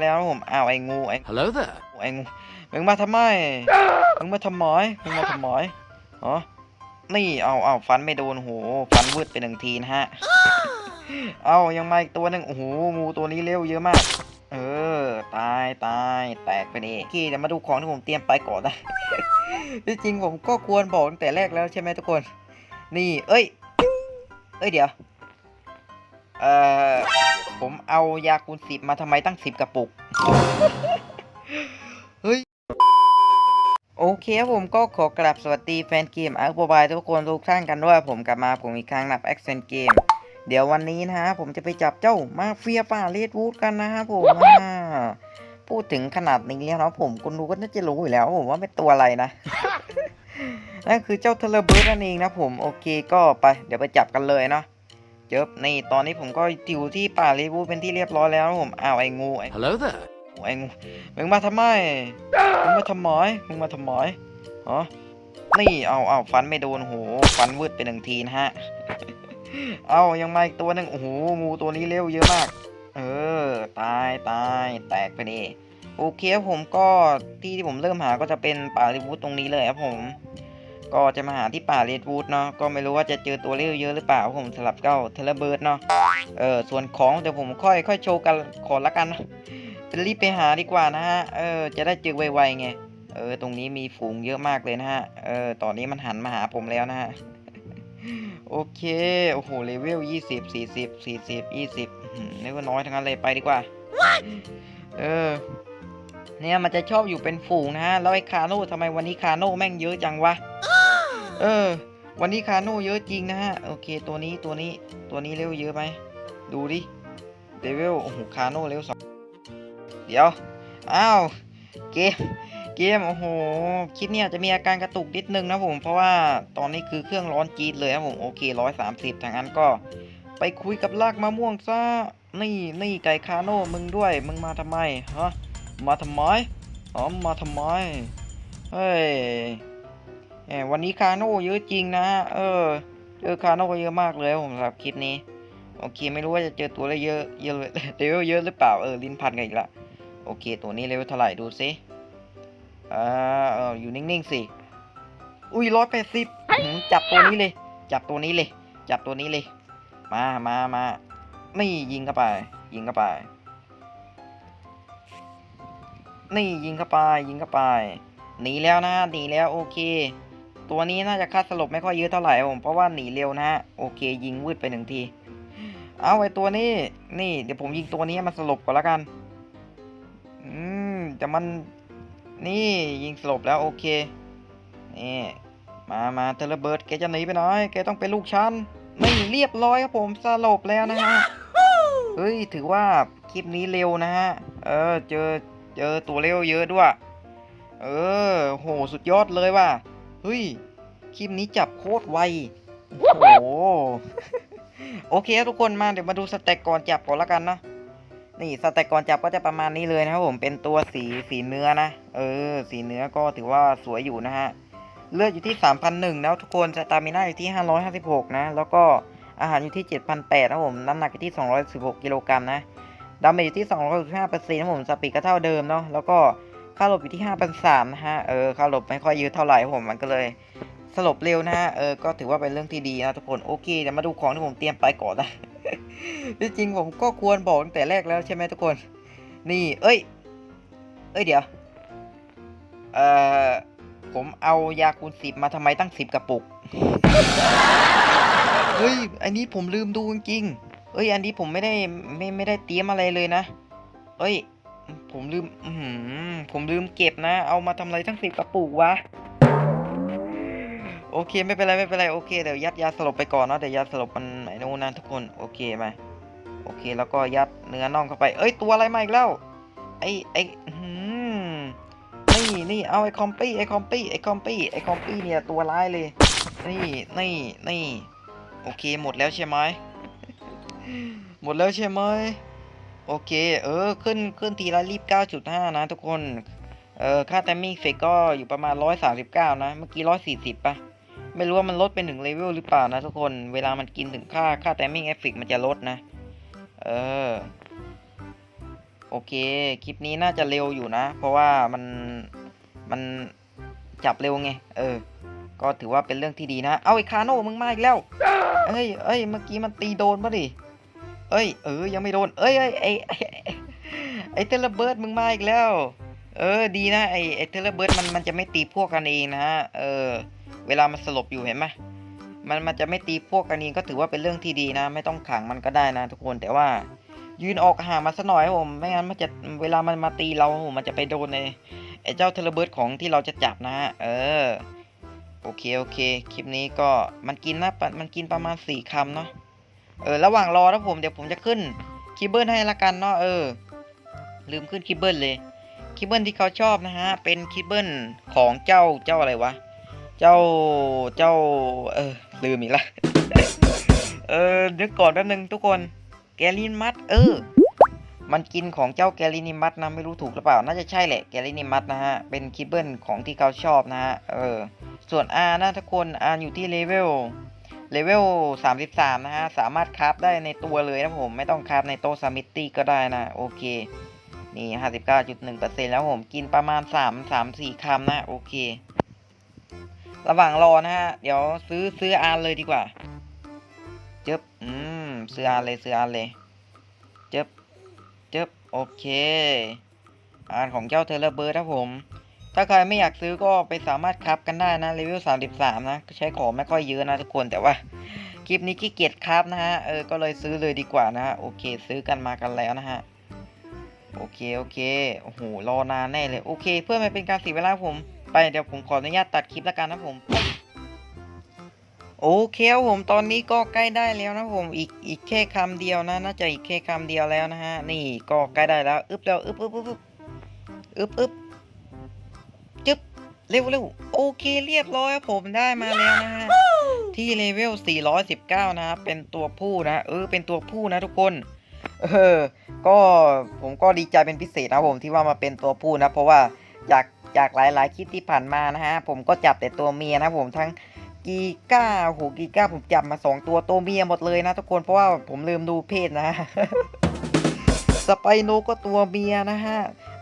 แล้วผมอ้าวไอ้งูไอ้ Hello there. ไอ้งูมึงมาทำไมมึงมาทำหมอยมึงมาทำหมอยอ๋อนี่เอาเอาฟันไม่โดนโหฟันวืดไปหนึ่งทีนะฮะเอายังมาอีกตัวหนึ่งโอ้โหงูตัวนี้เร็วเยอะมาก เออ ตายตายแตกไปดิโอเคเดี๋ยวมาดูของที่ผมเตรียมไปก่อนนะที่จริงผมก็ควรบอกตั้งแต่แรกแล้วใช่ไหมทุกคน นี่ เอ้ย เอ้ยเดี๋ยว เอ่อ ผมเอายาคูณสิบมาทำไมตั้งสิบกระปุก เฮ้ย โอเคครับผมก็ขอกราบสวัสดีแฟนเกมอาร์โบบายทุกคนทุกท่านกันด้วยผมกลับมาผมอีกครั้งนับแอคเซนเกม เดี๋ยววันนี้นะฮะผมจะไปจับเจ้ามาเฟียป่าเลดวูดกันนะครับผมพูดถึงขนาดนี้แล้วเนาะผมคุณดูก็น่าจะรู้อยู่แล้วผมว่าเป็นตัวอะไรนะนั่นคือเจ้าเทเลเบิร์ดนั่นเองนะผมโอเคก็ไป เดี๋ยวไปจับกันเลยเนาะ เจบนี่ตอนนี้ผมก็อยู่ที่ป่าเลดวูดเป็นที่เรียบร้อยแล้วนะผมอ้าวไอ้งูไอ้ Hello there. ไอ้งูมึงมาทำไมมึงมาทำหมอยมึงมาทำหมอยอ๋อนี่เอาเอาฟันไม่โดนโหฟันวืดไปหนึ่งทีนะฮะเอายังมาอีกตัวหนึ่งโอ้โหงูตัวนี้เร็วเยอะมาก เออ ตายตายแตกไปดิโอเคครับผมก็ที่ที่ผมเริ่มหาก็จะเป็นป่าเรดวูดตรงนี้เลยครับผม ก็จะมาหาที่ป่าเรดวูดเนาะก็ไม่รู้ว่าจะเจอตัวเร็วเยอะหรือเปล่าผมสลับเก้าเทเลเบิร์ดเนาะเออส่วนของเดี๋ยวผมค่อยค่อยโชว์กันขอละกันนะจะรีบไปหาดีกว่านะฮะเออจะได้เจอไวๆไงเออตรงนี้มีฝูงเยอะมากเลยนะฮะเออตอนนี้มันหันมาหาผมแล้วนะฮะโอเคโอ้โหเลเวลยี่สิบสี่สิบสี่สิบยี่สิบนึกว่าน้อยทั้งนั้นเลยไปดีกว่าเออเนี่ยมันจะชอบอยู่เป็นฝูงนะฮะแล้วไอ้คาโน่ทำไมวันนี้คาโน่แม่งเยอะจังวะ เออ วันนี้คาโน่เยอะจริงนะฮะ โอเค ตัวนี้ตัวนี้ตัวนี้เลเวเยอะไหม ดูดิเลเวลโอ้โหคาโน่เลเวสองเดี๋ยว อ้าว เกม เกม โอ้โห คลิปเนี่ยจะมีอาการกระตุกนิดนึงนะผม เพราะว่าตอนนี้คือเครื่องร้อนจี๊ดเลยครับผม โอเคร้อยสามสิบทางนั้นก็ ไปคุยกับลากมะม่วงซะ นี่นี่ไก่คาโน่มึงด้วย มึงมาทำไม ฮะ มาทำไม อ๋อ มาทำไม เฮ้ย แหมวันนี้คาโน่เยอะจริงนะเออเจอคาโน่เยอะมากเลยผมสำหรับคลิปนี้โอเคไม่รู้ว่าจะเจอตัวอะไรเยอะเยอะเลเวลเยอะหรือเปล่าเออลิ้นพันกันอีกละโอเค ตัวนี้เลเวลเท่าไหร่ดูสิอ่าเอออยู่นิ่งๆสิอุ้ยร้อยแปดสิบจับตัวนี้เลย จับตัวนี้เลย จับตัวนี้เลย มามามานี่ยิงเข้าไป ยิงเข้าไป นี่ยิงเข้าไปยิงเข้าไปหนีแล้วนะหนีแล้วโอเค ตัวนี้น่าจะค่าสลบไม่ค่อยเยอะเท่าไหร่ผมเพราะว่าหนีเร็วนะฮะโอเค ยิงวืดไปหนึ่งที เอาไอ้ตัวนี้ นี่เดี๋ยวผมยิงตัวนี้มันสลบก่อนละกัน อืมแต่มันนี่ยิงสลบแล้วโอเคนี่มามาเทเลเบิร์ดแกจะหนีไปไหนแกต้องเป็นลูกฉันนี่เรียบร้อยครับผมสลบแล้วนะฮะเฮ้ยถือว่าคลิปนี้เร็วนะฮะเออเจอเจอตัวเร็วเยอะด้วย เออ โหสุดยอดเลยว่ะ เฮ้ย คลิปนี้จับโคตรไว โอ้โหโอเคทุกคนมาเดี๋ยวมาดูสเต็กก่อนจับก่อนละกันนะ นี่สเต็กก่อนจับก็จะประมาณนี้เลยนะครับผมเป็นตัวสีสีเนื้อนะ เออ สีเนื้อก็ถือว่าสวยอยู่นะฮะ เลือดอยู่ที่ 3,001แล้วทุกคนสตามิน่าอยู่ที่ 556 นะ แล้วก็อาหารอยู่ที่ 7,800นะครับผม น้ำหนักอยู่ที่ 216 กิโลกรัมนะ ดาเมจอยู่ที่ 265เปอร์เซ็นต์นะผม สปีดก็เท่าเดิมเนาะ แล้วก็ ค่าหลบอยู่ที่5,300นะฮะ เออ ค่าหลบไม่ค่อยเยอะเท่าไหร่ผมมันก็เลยสลบเร็วนะฮะ เออ ก็ถือว่าเป็นเรื่องที่ดีนะทุกคน โอเค เดี๋ยวมาดูของที่ผมเตรียมไปก่อนนะที่จริงผมก็ควรบอกตั้งแต่แรกแล้วใช่ไหมทุกคน นี่ เอ้ย เอ้ยเดี๋ยว เอ่อ ผมเอายาคูณสิบมาทำไมตั้งสิบกระปุก เฮ้ย อันนี้ผมลืมดูจริง เอ้ย อันนี้ผมไม่ได้ไม่ไม่ได้เตรียมอะไรเลยนะ เอ้ย ผมลืม อือหือผมลืมเก็บนะ เอามาทำอะไรตั้งสิบกระปุกวะ โอเคไม่เป็นไรไม่เป็นไรโอเคเดี๋ยวยัดยาสลบไปก่อนเนาะเดี๋ยวยาสลบมันไอ้นู่นนะทุกคนโอเคไหมโอเคแล้วก็ยัดเนื้อน่องเข้าไป เอ้ยตัวอะไรมาอีกแล้ว ไอ้ไอ้หือนี่นี่เอาไอ้คอมปี้ไอ้คอมปี้ไอ้คอมปี้ไอ้คอมปี้เนี่ยตัวร้ายเลย นี่นี่นี่โอเคหมดแล้วใช่ไหมหมดแล้วใช่ไหม โอเค เออ ขึ้นขึ้นทีละรีบ 9.5 นะทุกคน เออ ค่าแตมมิ่งเฟกก็อยู่ประมาณ 139 นะ เมื่อกี้ 140 ป่ะ ไม่รู้ว่ามันลดเป็นถึงเลเวลหรือเปล่านะทุกคน เวลามันกินถึงค่าค่า timing effect มันจะลดนะ เออ โอเค คลิปนี้น่าจะเร็วอยู่นะ เพราะว่ามัน มันจับเร็วไง เออ ก็ถือว่าเป็นเรื่องที่ดีนะ เอาไอ้คาโน่มึงมาอีกแล้ว เอ้ยเอ้ย เมื่อกี้มันตีโดนปะดิ เอ้ย เออ ยังไม่โดน เอ้ยเอ้ยไอ้ไอ้ไอเทเลเบิร์ดมึงมาอีกแล้ว เออ ดีนะไอ้ไอ้เทเลเบิร์ดมันมันจะไม่ตีพวกกันเองนะฮะ เออ เวลามันสลบอยู่เห็นไหมมันมันจะไม่ตีพวกกันเองก็ถือว่าเป็นเรื่องที่ดีนะ ไม่ต้องขังมันก็ได้นะทุกคน แต่ว่า ยืนออกห่างมาสักหน่อยผม ไม่งั้นมันจะเวลามันมาตีเราผมมันจะไปโดนในไอ้เจ้าเทเลเบิร์ดของที่เราจะจับนะฮะ เออ โอเค โอเค คลิปนี้ก็มันกินนะปะมันกินประมาณสี่คำเนาะ เออระหว่างรอนะผมเดี๋ยวผมจะขึ้นคิบเบิลให้ละกันเนาะเออ ลืมขึ้นคิบเบิลเลยคิบเบิลที่เขาชอบนะฮะเป็นคิบเบิลของเจ้าเจ้าอะไรวะ เจ้าเจ้า เออลืมอีกละเออนึกก่อนแป๊บนึงทุกคนแกลินมัดเออ มันกินของเจ้าแกลินิมัสนะไม่รู้ถูกหรือเปล่า น่าจะใช่แหละแกลินิมัสนะฮะเป็นคิบเบิลของที่เขาชอบนะฮะเออส่วน R นะทุกคน R อยู่ที่เลเวล เลเวล 33 นะฮะ สามารถคราฟได้ในตัวเลยนะผม ไม่ต้องคราฟในโต๊ะซามิตตี้ก็ได้นะ โอเค นี่ 59.1%แล้วผมกินประมาณ 3 3 4คำนะ โอเค ระหว่างรอนะฮะ เดี๋ยวซื้อซื้อ R เลยดีกว่าเจ็บอืม ซื้อ R เลยซื้อ R เลยเจ็บเจ็บโอเคอ่านของเจ้าเทเลเบิร์ดครับผม ถ้าใครไม่อยากซื้อก็ไปสามารถคับกันได้นะเลเวล33 นะใช้ของไม่ค่อยเยอะนะทุกคนแต่ว่าคลิปนี้ขี้เกียจครับนะฮะเออก็เลยซื้อเลยดีกว่านะฮะโอเค ซื้อกันมากันแล้วนะฮะโอเคโอเคโอ้โหรอนานแน่เลยโอเค เพื่อไม่เป็นการเสียเวลาผมไปเดี๋ยวผมขออนุญาตตัดคลิปแล้วกันนะผมโอเคครับผมตอนนี้ก็ใกล้ได้แล้วนะผมอีกอีกแค่คำเดียวนะน่าจะอีกแค่คำเดียวแล้วนะฮะนี่ก็ใกล้ได้แล้วอึ๊บแล้วอึ๊บอึ๊บอึ๊บอึ๊บอึ๊บ เร็วเร็วโอเคเรียบร้อยครับผมได้มาแล้วนะฮะที่เลเวล 419 นะครับเป็นตัวผู้นะ เออ เป็นตัวผู้นะทุกคน เออ ก็ผมก็ดีใจเป็นพิเศษนะผมที่ว่ามาเป็นตัวผู้นะ เพราะว่าจากจากหลายๆคลิปที่ผ่านมานะฮะ ผมก็จับแต่ตัวเมียนะผมทั้งกีก้าโหกีก้าผมจับมาสองตัวตัวเมียหมดเลยนะทุกคนเพราะว่าผมลืมดูเพศนะ สไปโนก็ตัวเมียนะฮะ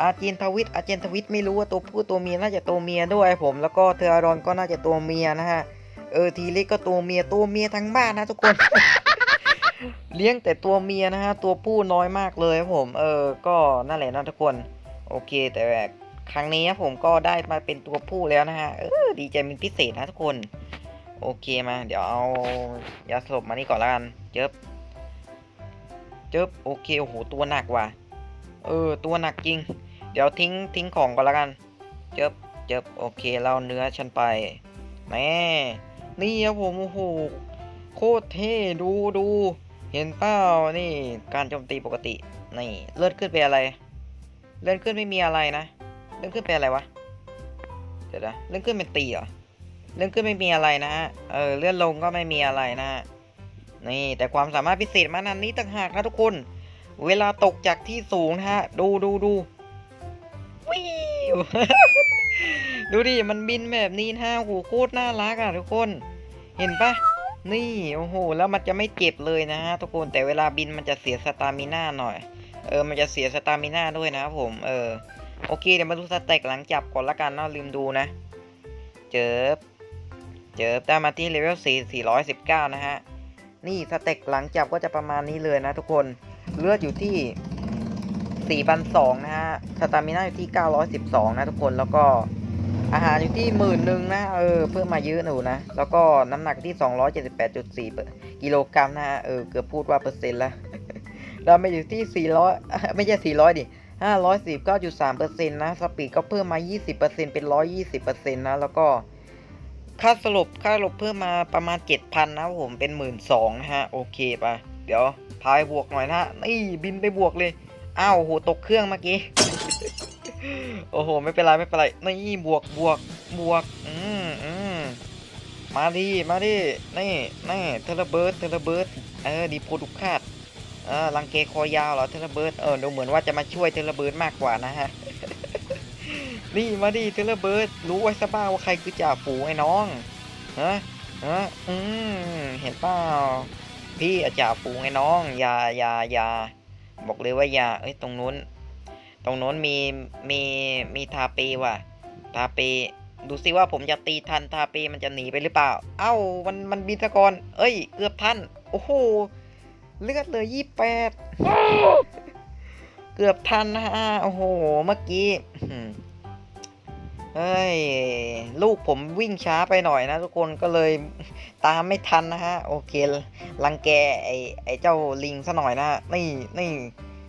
อาร์เจนทวิตอาเจนทวิตไม่รู้ว่าตัวผู้ตัวเมียน่าจะตัวเมียด้วยผม แล้วก็เทอรอนก็น่าจะตัวเมียนะฮะ เออทีเล็กก็ตัวเมียตัวเมียทั้งบ้านนะทุกคน เลี้ยงแต่ตัวเมียนะฮะตัวผู้น้อยมากเลยครับผม เออ ก็นั่นแหละนะทุกคน โอเค แต่ครั้งนี้ผมก็ได้มาเป็นตัวผู้แล้วนะฮะ เออดีใจเป็นพิเศษนะทุกคน โอเคมา เดี๋ยวเอายาสลบมานี่ก่อนละกันเจ็บเจ็บโอเคโอ้โหตัวหนักว่ะ เออ ตัวหนักจริง เดี๋ยวทิ้งทิ้งของก่อนละกัน เจ็บเจ็บโอเคเราเนื้อฉันไปแม่นี่ครับผมโอ้โหโคตรเท่ดูดูเห็นเปล่านี่การโจมตีปกตินี่เลื่อนขึ้นไปอะไร เลื่อนขึ้นไม่มีอะไรนะ เลื่อนขึ้นไปอะไรวะเดี๋ยวนะเลื่อนขึ้นเป็นตีเหรอเลื่อนขึ้นไม่มีอะไรนะฮะเออเลื่อนลงก็ไม่มีอะไรนะฮะนี่แต่ความสามารถพิเศษมันอันนี้ต่างหากนะทุกคน เวลาตกจากที่สูงนะฮะ ดูดูดูวิวดูดิ มันบินแบบนี้นะฮะโอ้โหโคตรน่ารักอะทุกคน เห็นปะนี่โอ้โหแล้วมันจะไม่เจ็บเลยนะฮะทุกคนแต่เวลาบินมันจะเสียสตามิน่าหน่อย เออมันจะเสียสตามิน่าด้วยนะครับผมเออโอเคเดี๋ยวมาดูสเต็กหลังจับก่อนละกันนะลืมดูนะ เจิบเจิบได้มาที่เลเวล4 419 นะฮะ นี่สเต็กหลังจับก็จะประมาณนี้เลยนะทุกคน เลือดอยู่ที่ 4,200 นะฮะสตามิน่าอยู่ที่ 912 นะทุกคน แล้วก็อาหารอยู่ที่หมื่นหนึ่งนะ เออ เพิ่มมาเยอะหนูนะ แล้วก็น้ำหนักที่ 278.4 กิโลกรัมนะฮะ เออ เกือบพูดว่าเปอร์เซ็นต์ละเรามาอยู่ที่ 400 ไม่ใช่ 400 ดิ519.3%นะ สปีดก็เพิ่มมา 20%เป็น 120%นะ แล้วก็ค่าสลบค่าสลบเพิ่มมาประมาณ 7,000 นะผมเป็น 12,000นะฮะ โอเคปะ เดี๋ยวพายบวกหน่อยนะฮะนี่บินไปบวกเลยอ้าวโหตกเครื่องเมื่อกี้โอ้โห ไม่เป็นไรไม่เป็นไรนี่บวกบวกบวกอืมอืมมาดิมาดินี่นี่เทเลเบิร์ดเทเลเบิร์ดเออดีโพดุคาดเออลังเกคอยาวเหรอเทเลเบิร์ดเออดูเหมือนว่าจะมาช่วยเทเลเบิร์ดมากกว่านะฮะนี่มาดิเทเลเบิร์ดรู้ไว้ซะบ้างว่าใครคือจ่าฝูงไอ้น้องฮะฮะอืมเห็นเปล่า พี่อะจ่าฝูงไอ้น้องอย่าอย่าอย่าบอกเลยว่าอย่าเอ้ยตรงนู้น ตรงโน้นมีมีมีทาปีว่ะ ทาปีดูสิว่าผมจะตีทันทาปีมันจะหนีไปหรือเปล่า เอ้ามันมันบินตะกอนเอ้ย เกือบทันโอ้โหเลือดเลยยี่แปดเกือบทันนะฮะโอ้โห เมื่อกี้ เฮ้ย ลูกผมวิ่งช้าไปหน่อยนะทุกคนก็เลยตามไม่ทันนะฮะ โอเครังแกไอไอเจ้าลิงซะหน่อยนะนี่นี่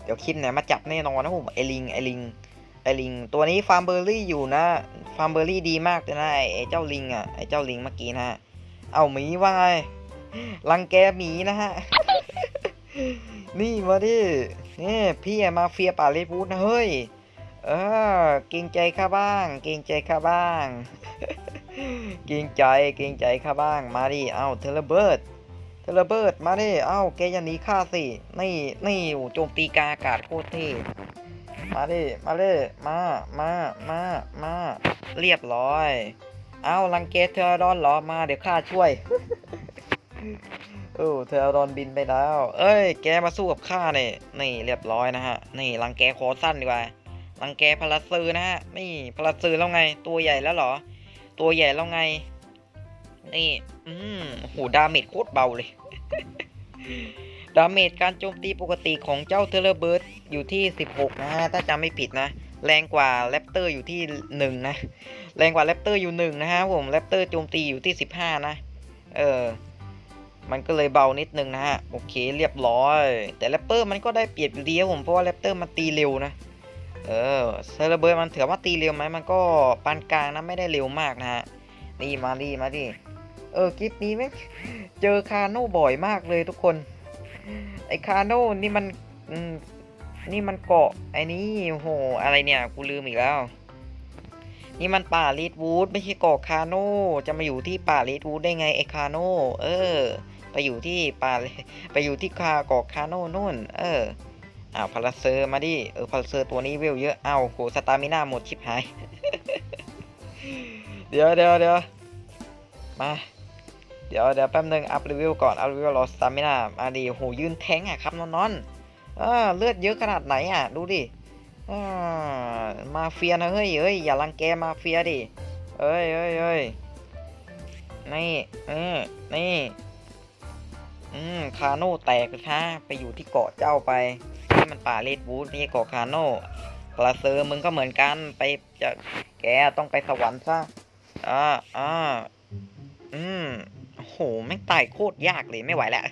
เดี๋ยวคลิปเนี่ยมาจับแน่นอนนะผมไอลิงไอลิงไอลิง ตัวนี้ฟาร์มเบอร์รี่อยู่นะฟาร์มเบอร์รี่ดีมากเลยนะไอเจ้าลิงอะไอเจ้าลิงเมื่อกี้นะฮะเอาหมีว่าไงรังแกหมีนะฮะนี่มาดินี่พี่มาเฟียป่าเลดวูดนะเฮ้ย เออเกรงใจข้าบ้าง เกรงใจข้าบ้าง เกรงใจเกรงใจข้าบ้าง มาดิ เอ้าเทเลเบิร์ดเทเลเบิร์ดมาดิ เอ้าแกอย่าหนีข้าสิ นี่นี่โอ้โจมตีกาอากาศโคตรเท่มาดิ มาเลยมา มา มา มา เรียบร้อย เอ้ารังเกตเทอร์ดอนหรอ มาเดี๋ยวข้าช่วยโอ้เทอร์ดอนบินไปแล้ว เอ้ย แกมาสู้กับข้าเนี่ยนี่เรียบร้อยนะฮะ นี่รังแกคอสั้นดีกว่า รังแกพลาซือนะฮะ นี่พลาซือแล้วไง ตัวใหญ่แล้วเหรอ ตัวใหญ่แล้วไง นี่ อืมโหดาเมจโคตรเบาเลย ดาเมจการโจมตีปกติของเจ้าเทเลเบิร์ดอยู่ที่ 16 นะฮะ ถ้าจำไม่ผิดนะ แรงกว่าแรปเตอร์อยู่ที่ 1 นะ แรงกว่าแรปเตอร์อยู่ 1 นะฮะผมแรปเตอร์โจมตีอยู่ที่ 15 นะ เออมันก็เลยเบานิดนึงนะฮะ โอเคเรียบร้อย แต่แรปเตอร์มันก็ได้เปรียบอยู่ดีครับผมเพราะว่าแรปเตอร์มันตีเร็วนะ เออเซเลเบิร์มันถือว่าตีเร็วไหมมันก็ปานกลางนะไม่ได้เร็วมากนะฮะนี่มาดิมาดิเออคลิปนี้ไม่เจอคาโน่บ่อยมากเลยทุกคนไอคาโน่นี่มันนี่มันเกาะไอ้นี่โอ้โหอะไรเนี่ยกูลืมอีกแล้ว นี่มันป่าลีดวูดไม่ใช่เกาะคาโน่จะมาอยู่ที่ป่าลีดวูดได้ไงไอคาโน่เออ ไปอยู่ที่ป่าไปอยู่ที่คาเกาะคาโน่นู่น เออ อ้าวพาราเซอร์มาดิ เออพาราเซอร์ตัวนี้เวลเยอะ อ้าวโหสตามิน่าหมดชิบหาย เดี๋ยวเดี๋ยวเดี๋ยวมา เดี๋ยวเดี๋ยวแป๊บนึงอัพรีวิวก่อนอัพรีวิวรอสตามิน่ามาดิโหยืนแทงอะครับนอนนอนๆอ่าเลือดเยอะขนาดไหนอะ ดูดิมาเฟียนะเฮ้ยเอ้ยอย่ารังแกมาเฟียดิเอ้ยเอ้ยเอ้ยนี่เออนี่ อืม คาโน่แตกเลยฮะไปอยู่ที่เกาะเจ้าไป มันป่าเลดวูดไม่ใช่เกาะคาโน่ปลาเซอร์มึงก็เหมือนกันไปจะแกต้องไปสวรรค์ซะอ่าอ่าอืมโอ้โหแม่งตายโคตรยากเลยไม่ไหวแล้ว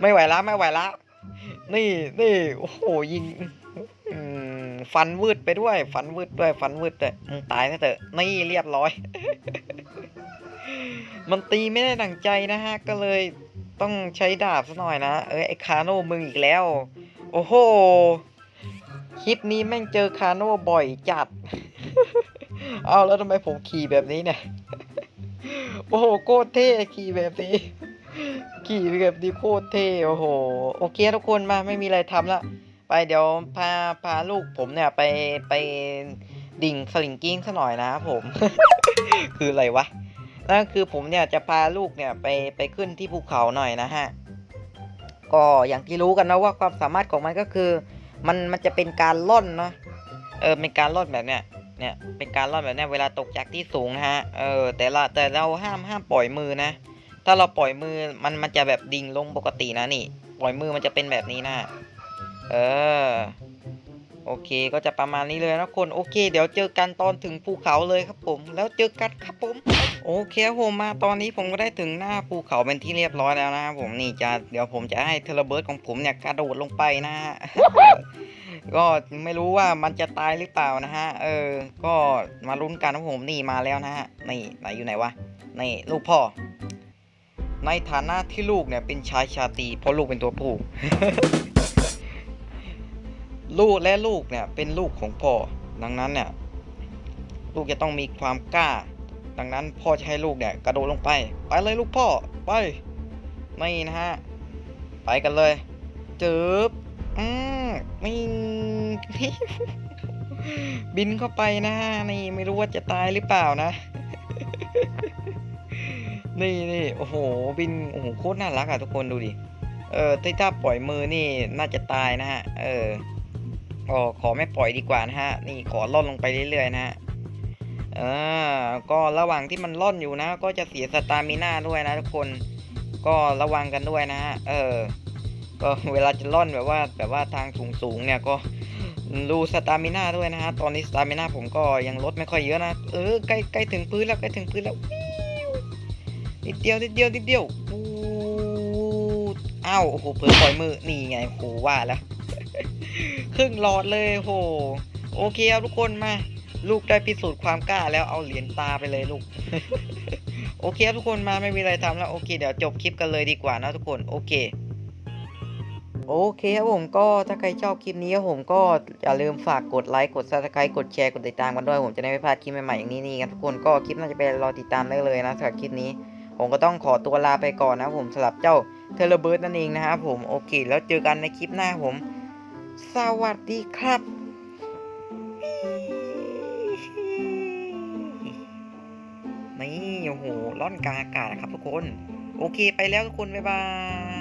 ไม่ไหวแล้วไม่ไหวแล้วนี่นี่โอ้โหยิงฟันวืดไปด้วย ฟันวืดด้วย ฟันวืดด้วยมึงตายซะเถอะนี่เรียบร้อย มันตีไม่ได้ดั่งใจนะฮะ ก็เลยต้องใช้ดาบซะหน่อยนะ เอ้ยไอคาโน่มึงอีกแล้ว โอ้โห คลิปนี้แม่งเจอคาโน่บ่อยจัด เอาแล้วทำไมผมขี่แบบนี้เนี่ย โอ้โห โคตรเท่ขี่แบบนี้ ขี่แบบนี้โคตรเท่ โอ้โห โอเคทุกคนมาไม่มีอะไรทำละ ไปเดี๋ยวพาพาลูกผมเนี่ยไปไปดิ่งสลิงกิ้งซะหน่อยนะครับผม คืออะไรวะนั่นคือผมเนี่ยจะพาลูกเนี่ยไปไปขึ้นที่ภูเขาหน่อยนะฮะ ก็อย่างที่รู้กันนะว่าความสามารถของมันก็คือ มันมันจะเป็นการล่อนเนาะเออเป็นการล่อนแบบเนี้ยเนี่ยเป็นการล่อนแบบเนี้ยเวลาตกจากที่สูงนะฮะเออแต่ละแต่เราห้ามห้ามปล่อยมือนะ ถ้าเราปล่อยมือมันมันจะแบบดิ่งลงปกตินะนี่ ปล่อยมือมันจะเป็นแบบนี้นะเออ โอเคก็จะประมาณนี้เลยนะคนโอเค เดี๋ยวเจอกันตอนถึงภูเขาเลยครับผม แล้วเจอกันครับผม โอเคผมมาตอนนี้ผมก็ได้ถึงหน้าภูเขาเป็นที่เรียบร้อยแล้วนะครับผมนี่จะเดี๋ยวผมจะให้เทเลเบิร์ดของผมเนี่ยกระโดดลงไปนะฮะก็ไม่รู้ว่ามันจะตายหรือเปล่านะฮะ เออ ก็มาลุ้นกันนะผมนี่มาแล้วนะฮะนี่ไหนอยู่ไหนวะนี่ลูกพ่อ ในฐานะที่ลูกเนี่ยเป็นชายชาตรีเพราะลูกเป็นตัวผู้ ลูกและลูกเนี่ยเป็นลูกของพ่อ ดังนั้นเนี่ยลูกจะต้องมีความกล้า ดังนั้นพ่อจะให้ลูกเนี่ยกระโดดลงไป ไปเลยลูกพ่อไปนี่นะฮะไปกันเลยเจิบอืมไม่บินเข้าไปนะฮะนี่ไม่รู้ว่าจะตายหรือเปล่านะ นี่นี่โอ้โหบินโอ้โหโคตรน่ารักอะทุกคนดูดิเออถ้าปล่อยมือนี่น่าจะตายนะฮะเออ ออขอไม่ปล่อยดีกว่านะฮะ นี่ขอล่อนลงไปเรื่อยๆนะฮะเออก็ระหว่างที่มันล่อนอยู่นะ ก็จะเสียสตามิน่าด้วยนะทุกคน ก็ระวังกันด้วยนะฮะ เออ ก็เวลาจะล่อนแบบว่าแบบว่าทางสูงๆเนี่ยก็ดูสตามิน่าด้วยนะฮะ ตอนนี้สตามิน่าผมก็ยังลดไม่ค่อยเยอะนะ เออ ใกล้ใกล้ถึงพื้นแล้วใกล้ถึงพื้นแล้ววิวนิดเดียวนิดเดียวนิดเดียวปูดอ้าวโอ้โหเผลอปล่อยมือ นี่ไงโหว่าแล้ว ครึ่งหลอดเลยโห โอเคครับทุกคนมา ลูกได้พิสูจน์ความกล้าแล้วเอาเหรียญตาไปเลยลูก โอเคครับทุกคนมาไม่มีอะไรทำแล้วโอเคเดี๋ยวจบคลิปกันเลยดีกว่านะทุกคนโอเคโอเคครับผมก็ถ้าใครชอบคลิปนี้ผมก็อย่าลืมฝากกดไลค์กด subscribe กดแชร์กดติดตามกันด้วย ผมจะได้ไม่พลาดคลิปใหม่ๆอย่างนี้นี่กันทุกคนก็คลิปน่าจะไปรอติดตามได้เลยนะสำหรับคลิปนี้ ผมก็ต้องขอตัวลาไปก่อนนะผมสำหรับเจ้าเทเลเบิร์ดนั่นเองนะครับผมโอเค แล้วเจอกันในคลิปหน้าผม สวัสดีครับ นี่ โอ้โห ร่อนกลางอากาศนะครับทุกคน โอเคไปแล้วทุกคน บ๊ายบาย